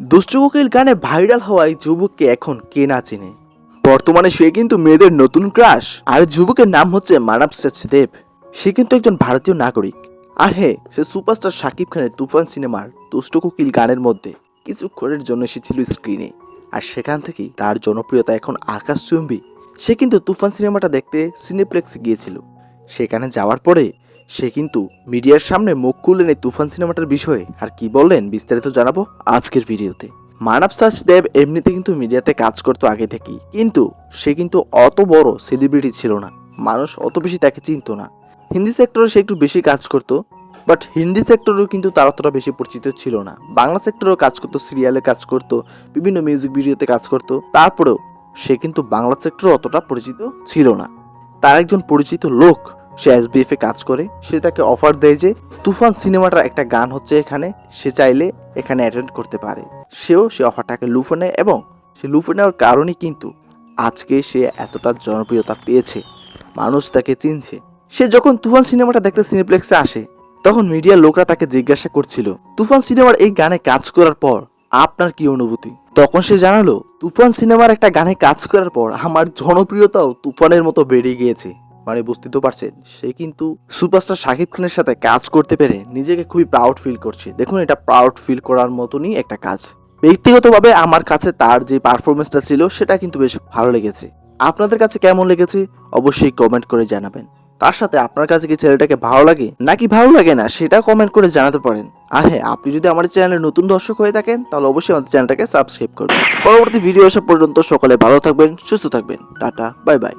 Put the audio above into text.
দুষ্টু কোকিল গানে ভাইরাল হওয়ায় যুবককে এখন কে না চিনে? বর্তমানে সে কিন্তু মেয়েদের নতুন ক্রাশ। আর যুবকের নাম হচ্ছে মানব দেব সে কিন্তু একজন ভারতীয় নাগরিক। আর হ্যাঁ সে সুপারস্টার শাকিব খানের তুফান সিনেমার দুষ্টু কোকিল গানের মধ্যে কিছুক্ষণের জন্য এসেছিল স্ক্রিনে। আর সেখান থেকেই তার জনপ্রিয়তা এখন আকাশচুম্বী। সে কিন্তু তুফান সিনেমাটা দেখতে সিনেপ্লেক্সে গিয়েছিল। সেখানে যাওয়ার পরে সে কিন্তু মিডিয়ার সামনে মুখ খুললেন এই তুফান সিনেমাটার বিষয়ে। আর কি বললেন, বিস্তারিত জানাব আজকের ভিডিওতে। মানব দেব এমনিতে কিন্তু মিডিয়াতে কাজ করতো আগে থেকেই। কিন্তু সে কিন্তু অত বড় সেলিব্রিটি ছিল না। মানুষ অত বেশি তাকে চিনতো না। হিন্দি সেক্টরে সে একটু বেশি কাজ করতো বাট হিন্দি সেক্টরেও কিন্তু তার অতটা বেশি পরিচিত ছিল না। বাংলা সেক্টরেও কাজ করতো সিরিয়ালে কাজ করতো, বিভিন্ন মিউজিক ভিডিওতে কাজ করতো। তারপরেও সে কিন্তু বাংলা সেক্টরে অতটা পরিচিত ছিল না। তার একজন পরিচিত লোক সে এসবিএফ এ কাজ করে, সে তাকে অফার দেয় যে তুফান সিনেমাটার একটা গান হচ্ছে এখানে, সে চাইলে এখানে অ্যাটেন্ড করতে পারে। সেও সে অফারটাকে লুফে নেয় এবং সে লুফে নেওয়ার কারণেই কিন্তু আজকে সে এতটা জনপ্রিয়তা পেয়েছে, মানুষ তাকে চিনছে। সে যখন তুফান সিনেমাটা দেখতে সিনেপ্লেক্সে আসে, তখন মিডিয়ার লোকরা তাকে জিজ্ঞাসা করছিল, তুফান সিনেমার এই গানে কাজ করার পর আপনার কি অনুভূতি? তখন সে জানালো, তুফান সিনেমার একটা গানে কাজ করার পর আমার জনপ্রিয়তাও তুফানের মতো বেড়ে গিয়েছে। মানে বুঝতে তো পারছেন, সে কিন্তু সুপারস্টার শাকিব খানের সাথে কাজ করতে পেরে নিজেকে খুবই প্রাউড ফিল করছে। দেখুন, এটা প্রাউড ফিল করার মতনই একটা কাজ। ব্যক্তিগতভাবে আমার কাছে তার যে পারফরমেন্সটা ছিল, সেটা কিন্তু বেশ ভালো লেগেছে। আপনাদের কাছে কেমন লেগেছে? অবশ্যই কমেন্ট করে জানাবেন। তার সাথে আপনার কাছে কি ছেলেটাকে ভালো লাগে? নাকি ভালো লাগে না, সেটা কমেন্ট করে জানাতে পারেন। আর হ্যাঁ আপনি যদি আমাদের চ্যানেলে নতুন দর্শক হয়ে থাকেন, তাহলে অবশ্যই আমাদের চ্যানেলটাকে সাবস্ক্রাইব করবেন। পরবর্তী ভিডিও আসা পর্যন্ত সকলে ভালো থাকবেন, সুস্থ থাকবেন। Tata bye bye